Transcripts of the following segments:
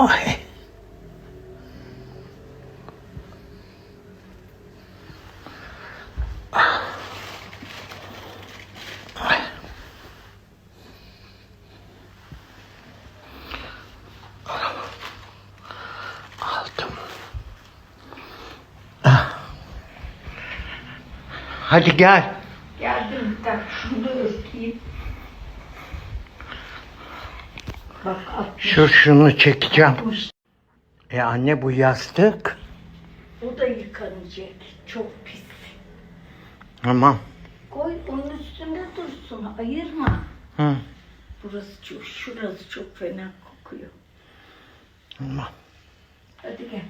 Ay. Ah. Hadi gel. Geldim bir dakika şunu da örteyim. Bak. Şu şunu çekeceğim. atmış. E anne bu yastık. Bu da yıkanacak. Çok pis. Tamam. Koy onun üstünde dursun. Ayırma. Hı. Burası çok, şurası çok fena kokuyor. Tamam. Hadi gel.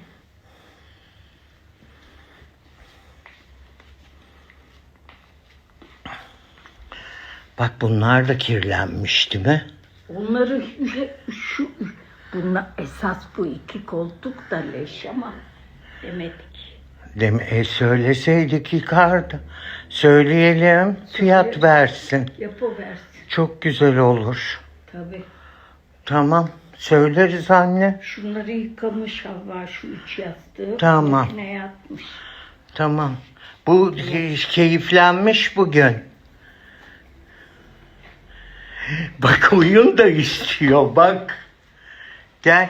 Bak bunlar da kirlenmiş değil mi? Onları şu bunlar esas bu iki koltuk da leş ama demedik. Dem e, söyleseydik yıkardı. Söyleyelim fiyat versin. Yapıversin. Çok güzel olur. Tabii. Tamam. Söyleriz anne. Şunları yıkamış hava şu üç yastığı. Tamam. Makineye atmış. Tamam. Bu ke- keyiflenmiş bugün. Bak oyun da istiyor bak. Gel.